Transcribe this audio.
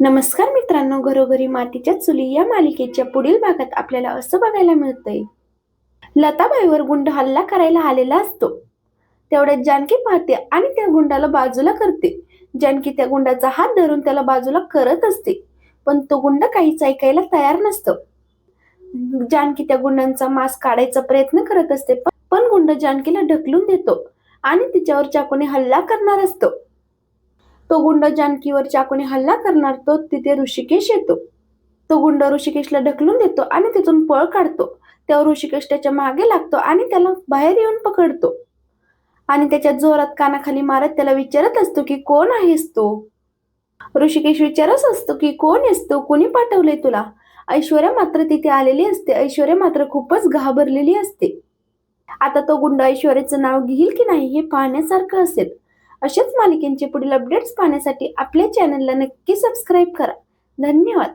नमस्कार मित्रांनो घरोघरी मातीच्या चुली या मालिकेच्या पुढील भागात आपल्याला असं बघायला मिळतंय. लताबाईवर गुंड हल्ला करायला आलेला असतो. तेवढ्यात जानकी पाहते आणि त्या गुंडाला बाजूला करते. जानकी त्या गुंडाचा हात धरून त्याला बाजूला करत असते पण तो गुंड काहीच ऐकायला तयार नसतो. जानकी त्या गुंडांचा मास काढायचा प्रयत्न करत असते पण- पण गुंड जानकीला ढकलून देतो आणि तिच्यावर चाकूने हल्ला करणार असतो. तो गुंड जानकीवर चाकूने हल्ला करणार तो तिथे ऋषिकेश येतो. तो गुंड ऋषिकेशला ढकलून देतो आणि तिथून पळ काढतो. तेव्हा ऋषिकेश त्याच्यामागे लागतो आणि त्याला बाहेर येऊन पकडतो. आणि त्याच्या जोरात कानाखाली मारत त्याला विचारत असतो की कोण आहेस तू? ऋषिकेश विचारत असतो की कोण आहेस तू? कोणी पाठवले तुला? ऐश्वर्या मात्र तिथे आलेली असते. ऐश्वर्या मात्र खूपच घाबरलेली असते. आता तो गुंड ऐश्वर्याचं नाव घेईल की नाही हे पाहण्यासारखं असेल. अशाच मालिकेंचे पुढील अपडेट्स पाहण्यासाठी आपल्या चॅनलला नक्की सबस्क्राईब करा. धन्यवाद.